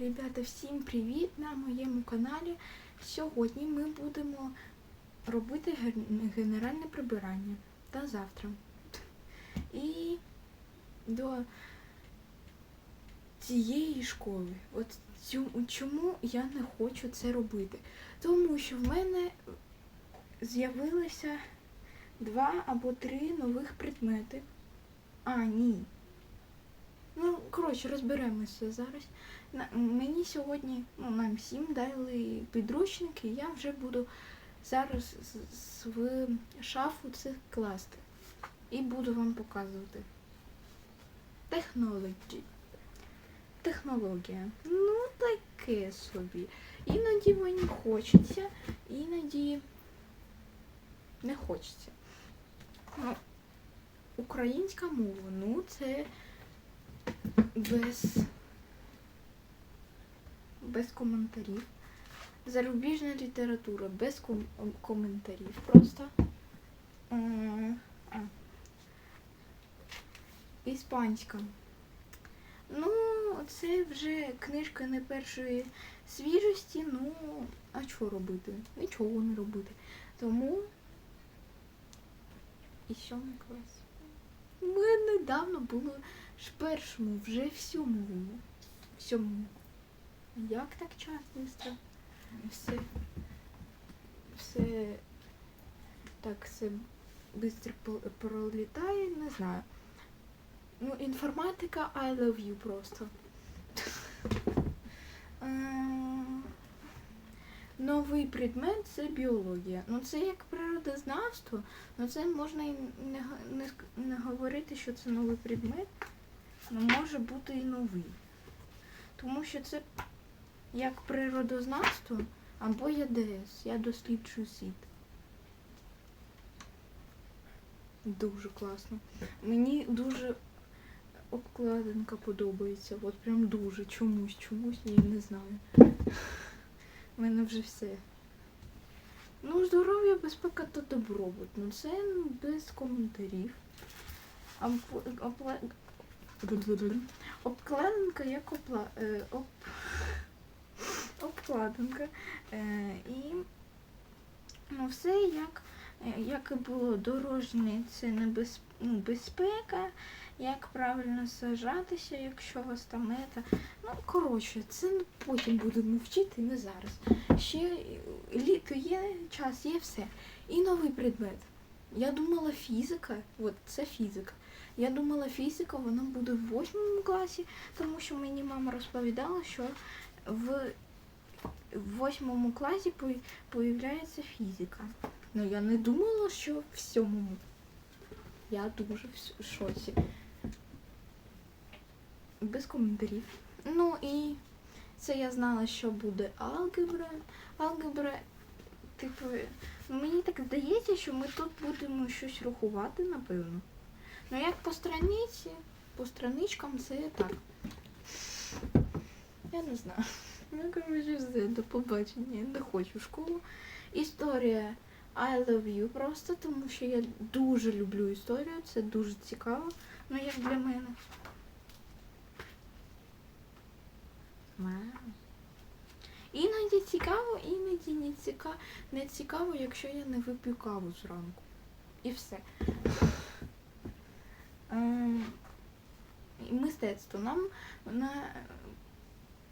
Ребята, всім привіт на моєму каналі. Сьогодні ми будемо робити генеральне прибирання та завтра. І до цієї школи. От чому я не хочу це робити? Тому що в мене з'явилося два або три нових предмети. А, ні. Ну, коротше, розберемося зараз. Мені сьогодні, ну, нам всім дали підручники, я вже буду зараз в шафу це класти. І буду вам показувати. Технологі. Технологія. Ну, таке собі. Іноді мені хочеться, іноді не хочеться. Ну, українська мова, ну це без, без коментарів. Зарубіжна література без ком- коментарів. Просто. М, А. Іспанська. Ну, це вже книжка не першої свіжості, ну, а що робити? Нічого не робити. Тому і сьомий клас. Ми недавно було ж першому, вже в сьомому. В сьомому. Як так час швидко? Все. Все так все швидко пролітає, не знаю. Ну, інформатика I love you просто. Новий предмет це біологія. Ну це як природознавство, ну це можна і не, не, не говорити, що це новий предмет. Ну, може бути і новий. Тому що це як природознавство або ЯДС. Я досліджую світ. Дуже класно. Мені дуже обкладинка подобається. От прям дуже чомусь, чомусь, я не знаю. У мене вже все. Ну, здоров'я, безпека та добробут. Ну це без коментарів. Обкладинка як опла... е, об... обкладинка. Е, і ну, все як, як і було дорожнє, це небез... ну, як правильно сажатися, якщо у вас там ета. Ну, коротше, це потім будемо вчити, не зараз. Ще літо є, час є все. І новий предмет. Я думала фізика, от це фізика. Я думала, фізика вона буде в восьмому класі, тому що мені мама розповідала, що в в восьмому класі появляється фізика. Ну я не думала, що в сьомому. Я дуже в шоці. Без коментарів. Ну і це я знала, що буде алгебра. Алгебра, типу, мені так здається, що ми тут будемо щось рахувати, напевно. Ну як по страниці, по страничкам це так. Я не знаю. Ну, коротше, все, до побачення. Я не хочу в школу. Історія I love you просто, тому що я дуже люблю історію, це дуже цікаво. Ну, як для мене. Іноді цікаво, іноді не цікаво, не цікаво, якщо я не вип'ю каву зранку. І все. Ем, Мистецтво. Нам на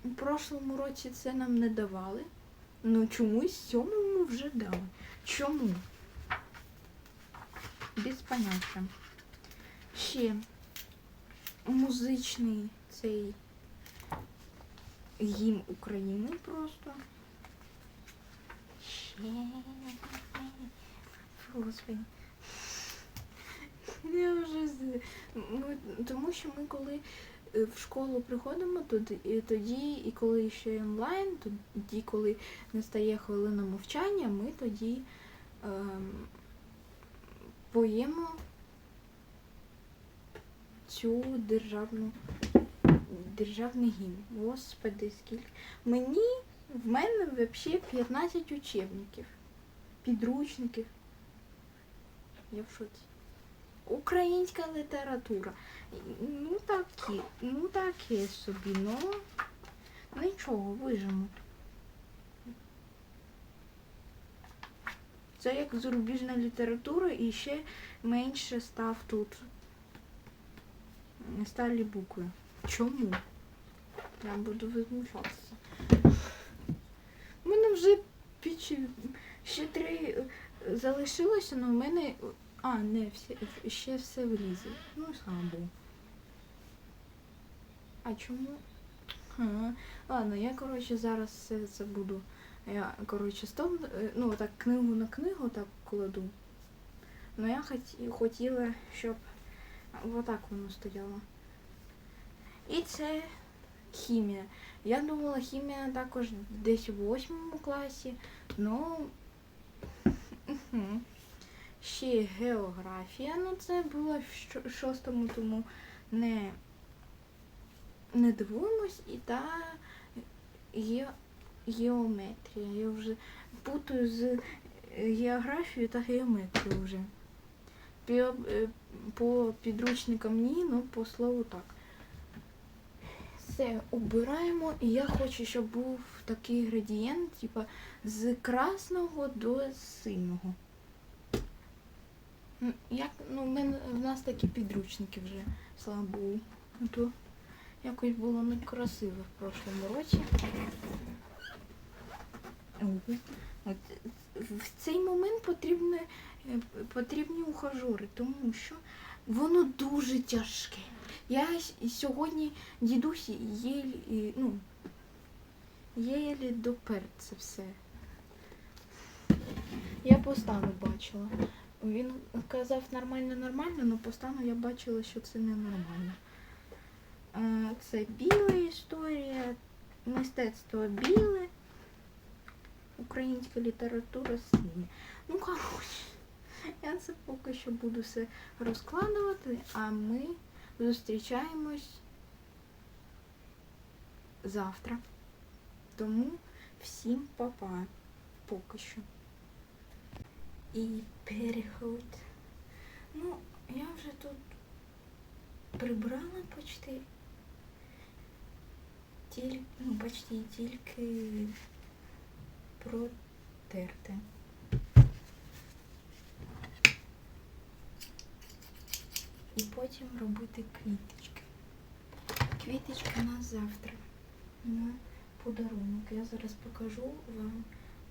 у прошлому році це нам не давали. Ну чомусь сьомому вже дали. Чому? Без поняття. Ще музичний цей гімн України просто. Ще. Господи. Я вже тому що ми коли в школу приходимо, тоді, і тоді, і коли ще онлайн, тоді, коли настає хвилина мовчання, ми тоді ем, поємо цю державну державний гімн. Господи, скільки. Мені в мене взагалі 15 учебників, підручників. Я в шоці. Українська література. Ну такі, ну таке собі, ну нічого, вижимуть. Це як зарубіжна література і ще менше став тут. Сталі букви. Чому? Я буду возмущатися. У мене вже піч... ще три е, залишилося, але в мене. А, не, все, ще все влізе. Ну, слава Богу. А чому? Ага. Ладно, я, коротше, зараз все це буду. Я, коротше, стол, е, ну, так книгу на книгу так кладу. Ну я хоті, хотіла, щоб отак воно стояло. І це хімія. Я думала, хімія також десь у восьмому класі, ну мгм. Ще географія, ну це було в шостому, тому не, не дивуємось, і та ге, геометрія. Я вже путаю з е, географією та геометрією вже. По, е, по підручникам ні, ну по слову так. Все, обираємо, і я хочу, щоб був такий градієнт, типа з красного до синього. М, Як, ну, мене, в нас такі підручники вже, слава Богу. Ну, то якось було некрасиво в прошлому році. От, в цей момент потрібні, е, потрібні ухажори, тому що воно дуже тяжке. Я сьогодні дідусі єлі, ну, єлі допер це все. Я по бачила. Він казав нормально, нормально, але по стану я бачила, що це ненормально. Е, Це біла історія, мистецтво біле, українська література синя. Ну, коротше, я це поки що буду все розкладувати, а ми зустрічаємось завтра. Тому всім па-па поки що. І переход. Ну, я вже тут прибрала почти. Тільки, ну, почти тільки протерти. І потім робити квіточки. Квіточки на завтра. На подарунок. Я зараз покажу вам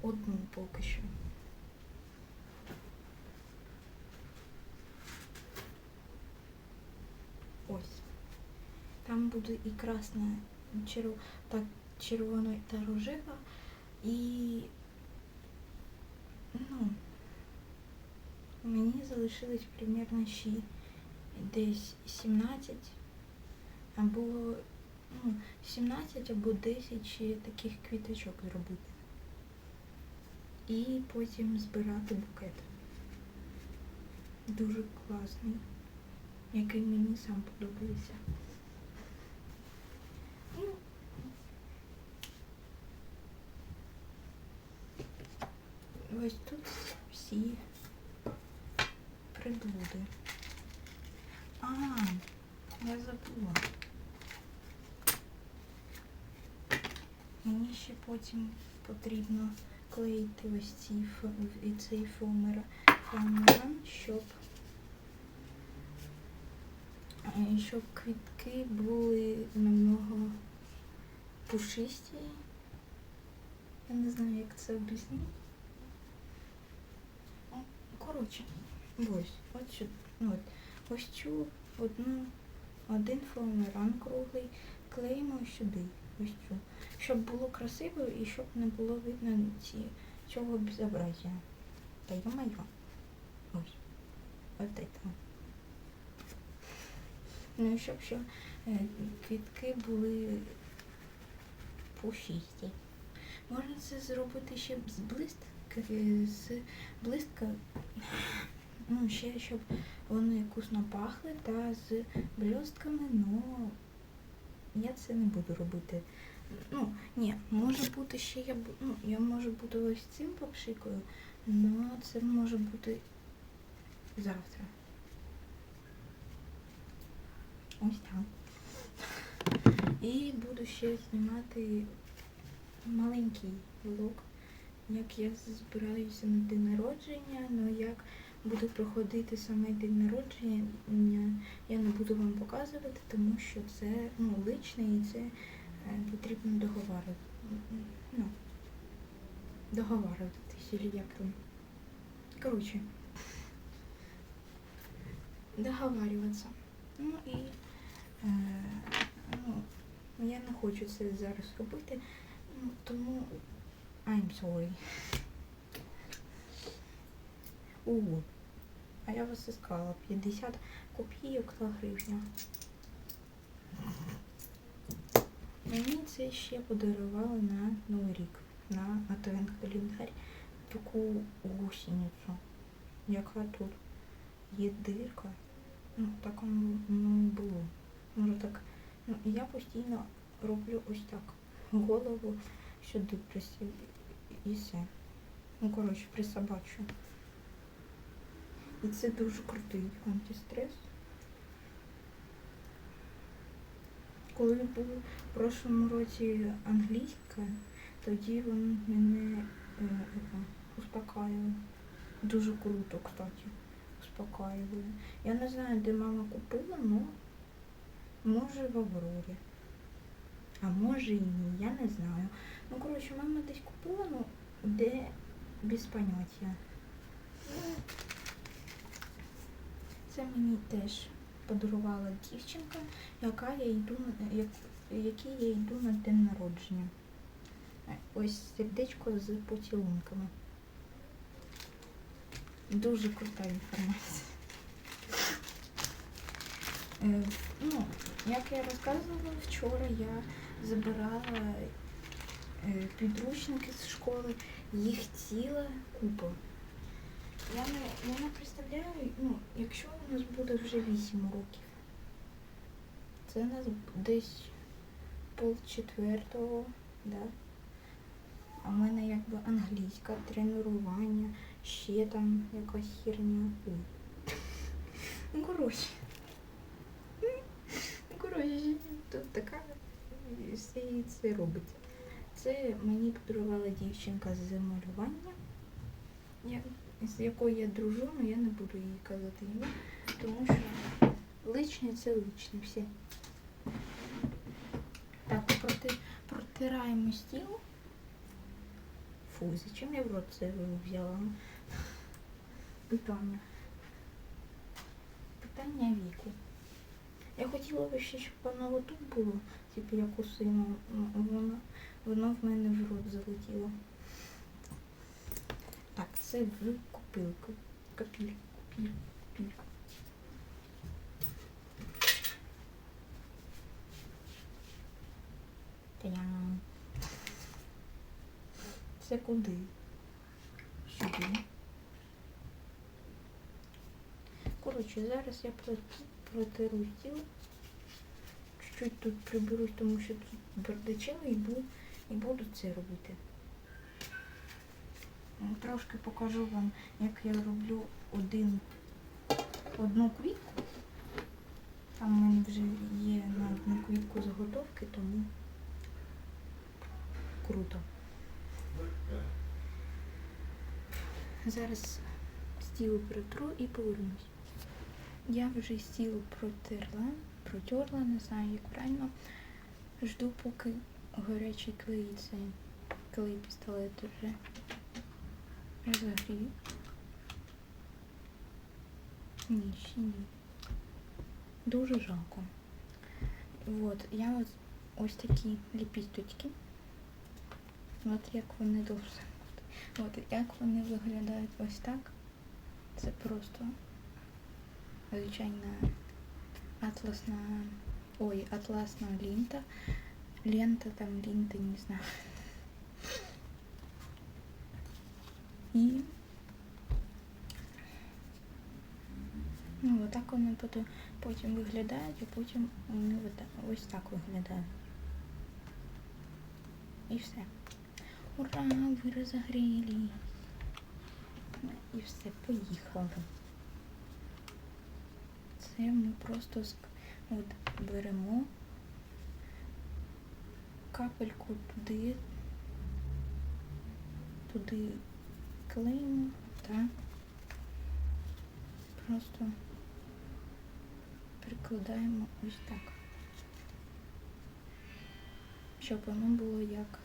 одну поки що. Там буде і красна, черв... так, червона та рожева, і ну, мені залишилось примерно ще десь 17 або ну, 17 або 10 ще таких квіточок зробити. І потім збирати букет. Дуже класний, який мені сам подобається. Ну, Ось тут всі приблуди. А, я забула. Мені ще потім потрібно клеїти ось ці і цей фоамера, фоамеран, щоб, е, щоб квітки були намного пушисті. Я не знаю, як це об'яснити. О, Коротше, ось, от сюди. Ну, от, ось цю одну, один фоамеран круглий клеїмо сюди, ось цю. Щоб було красиво і щоб не було видно ці, цього безобразія. Та ё-моё. Ось. От это. Ну і щоб ще е, квітки були пушисті. Можна це зробити ще з блистки, з блистка, ну ще щоб вони вкусно пахли та з блістками, но я це не буду робити. Ну, ні, може бути ще я ну, я може буду ось цим попшикою, але це може бути завтра. Ось так. І буду ще знімати маленький влог, як я збираюся на день народження, але як буде проходити саме день народження, я не буду вам показувати, тому що це ну, личне і це е, потрібно договарювати. Ну, договарюватися, як там. Коротше, договарюватися. Ну і е, ну, я не хочу це зараз робити, ну, тому I'm sorry. Ого. А я вас искала. 50 копійок та гривня. Мені це ще подарували на Новий рік. На адвент календар. Таку гусеницю. Яка тут є дирка. Ну, так воно і було. Може так. Ну, я постійно роблю ось так. Голову сюди присів і все. Ну, коротше, присобачу. І це дуже крутий антистрес. Коли був в прошлому році англійська, тоді він мене е, е, успокаював. Дуже круто, кстати, успокаювали. Я не знаю, де мама купила, але може в Аврорі. А може і ні, я не знаю. Ну, коротше, мама десь купила, ну де без поняття. Це мені теж подарувала дівчинка, яка я йду як, якій я йду на день народження. Е, Ось сердечко з поцілунками. Дуже крута інформація. Е, ну, як я розказувала, вчора я забирала підручники з школи, їх ціла купа. Я не, я не представляю, ну, якщо у нас буде вже 8 років, це у нас десь пол четвертого, да? А в мене якби англійська, тренування, ще там якась херня. Ну, коротше. Ну, коротше, тут така все це робиться. Це мені подарувала дівчинка з малювання. З якою я дружу, але я не буду їй казати ім'я, тому що личне це личне все. Так, проти, протираємо стіл. Фу, зачем я в рот це взяла? Питання. Питання віку. Я хотіла би ще, щоб воно отут було, типу як у сина, ну, воно, в мене в рот залетіло. Так, це в копилку. Копіль, копіль, копіль. Та-дам. Це куди? Сюди. Коротше, зараз я про- протеру. Чуть-чуть тут приберусь, тому що тут бардачело і буду, і буду це робити. Трошки покажу вам, як я роблю один, одну квітку. Там в мене вже є на одну квітку заготовки, тому круто. Зараз стіл протру і повернусь. Я вже стіл протерла, протерла, не знаю як правильно. Жду, поки гарячий клей цей клей пістолет вже розогрію. Ні, ще ні. Дуже жалко. Вот, я ось, ось такі ліпісточки. От як вони дуже. От як вони виглядають ось так. Це просто звичайна атласна. Ой, атласна лента. Лента там лента, не знаю. І ну, отак вони потім, виглядають, а потім вони ось так виглядають. І все. Ура, ви розогрілись. І все, поїхали. Це ми просто от беремо капельку туди туди клеїмо та просто прикладаємо ось так. Щоб воно було як.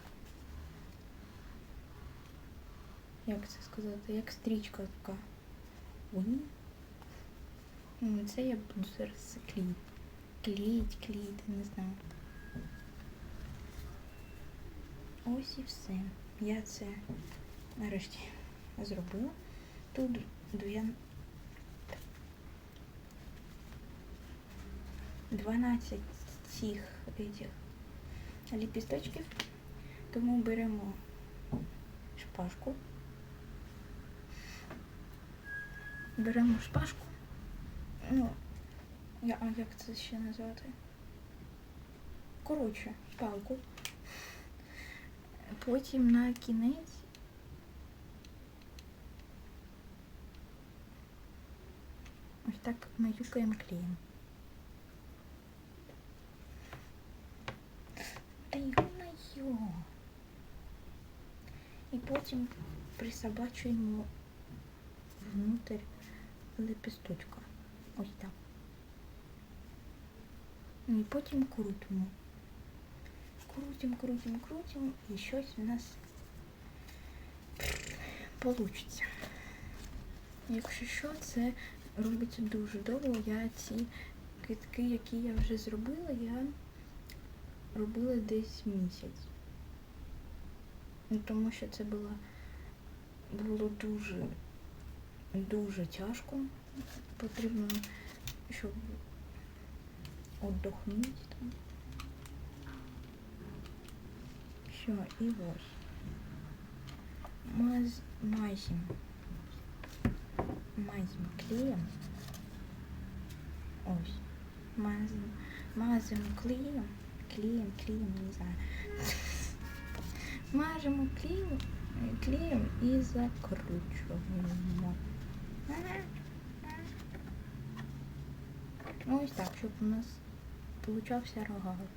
Як це сказати? Як стрічка така. Ой. Ну, Це я буду зараз клеїти. Клеїть, клеїти, не знаю. Ось і все. Я це нарешті зробила. Тут дві... 12 цих ліпісточків. Тому беремо шпажку. Беремо шпажку. Ну, я, а як це ще назвати? Коротше, палку. Потім на кінець ось так маюкаємо клеєм. Та йо-моє! І потім присобачуємо внутрь лепісточка. Ось так. Ну І потім крутимо. Крутим, крутим, крутим, і щось у нас получиться. Якщо що, це робиться дуже довго. Я ці китки, які я вже зробила, я робила десь місяць. Ну, тому що це було, було дуже, дуже тяжко. Потрібно, щоб отдохнути там. Все, і ось. Маз, мазим. Мазим клеєм. Ось. Мазим, мазим клеєм. Клеєм, клеєм, не знаю. Мажемо клеєм, клеєм і закручуємо. Ось так, щоб у нас получався рогалик.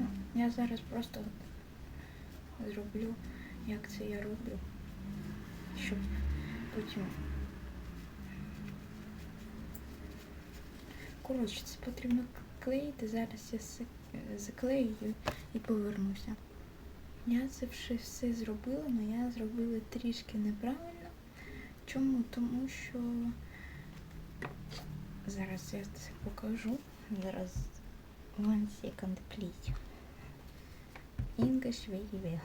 Ну, Я зараз просто зроблю, як це я роблю, щоб потім. Коротше, це потрібно клеїти. Зараз я заклею і повернуся. Я це вже все зробила, але я зробила трішки неправильно. Чому? Тому що зараз я це покажу. Зараз one second, please. English well.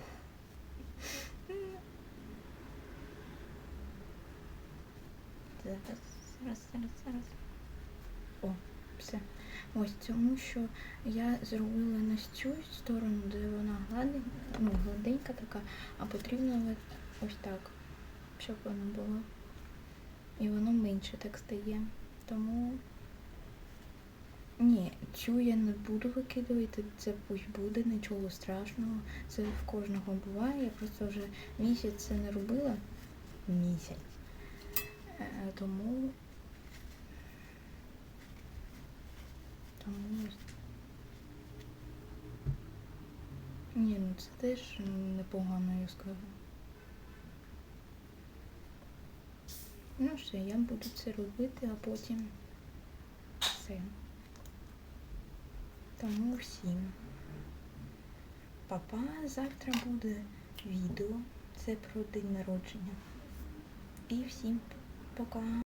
Зараз, зараз, зараз, зараз. О, все. Ось тому, що я зробила на цю сторону, де вона гладенька, ну, гладенька така, а потрібно ось так, щоб воно було. І воно менше так стає. Тому ні, цю я не буду викидувати, це пусть буде, нічого страшного. Це в кожного буває. Я просто вже місяць це не робила. Місяць. Е, Тому. Тому. Ні, ну це теж непогано, я скажу. Ну все, я буду це робити, а потім все. Тому всім. Папа, завтра буде відео. Це про день народження. І всім пока.